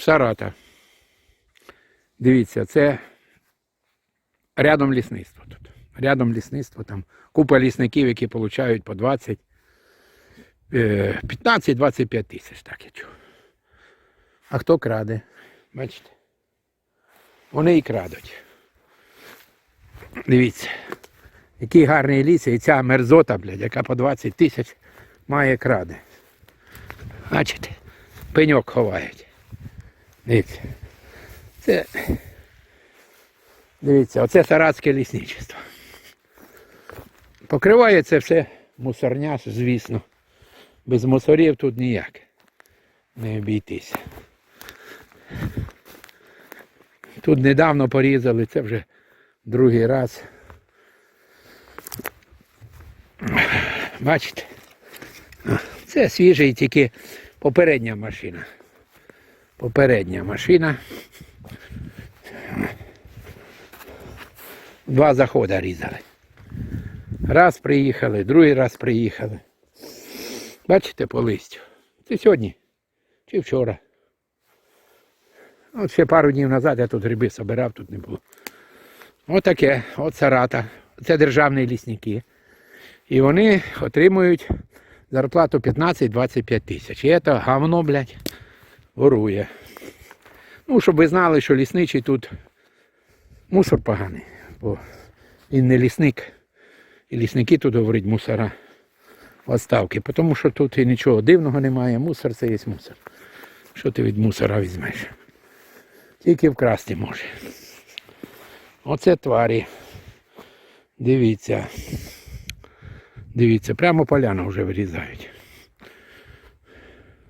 Сарата. Дивіться, це рядом лісництво тут. Рядом лісництво, там купа лісників, які отримують по 20, е, 15-25 тисяч, так я чув. А хто краде? Бачите? Вони і крадуть. Дивіться, який гарний ліс, і ця мерзота, блядь, яка по 20 тисяч має краде. Бачите? Пеньок ховають. Дивіться. Це. Дивіться, оце саратське лісничество. Покриває це все мусорня, звісно. Без мусорів тут ніяк не обійтися. Тут недавно порізали, це вже другий раз. Бачите? Це свіжий тільки попередня машина. Попередня машина. Два заходи різали. Раз приїхали, другий раз приїхали. Бачите по листю. Це сьогодні чи вчора. От ще пару днів назад я тут гриби собирав, тут не було. Отаке, от Сарата. Це державні лісники. І вони отримують зарплату 15-25 тисяч. І це говно, блядь, ворує. Ну, щоб ви знали, що лісничий тут мусор поганий. Бо він не лісник. І лісники тут говорять мусора в відставки. Тому що тут і нічого дивного немає. Мусор це є мусор. Що ти від мусора візьмеш? Тільки вкрасти може. Оце тварі. Дивіться. Дивіться, прямо поляну вже вирізають.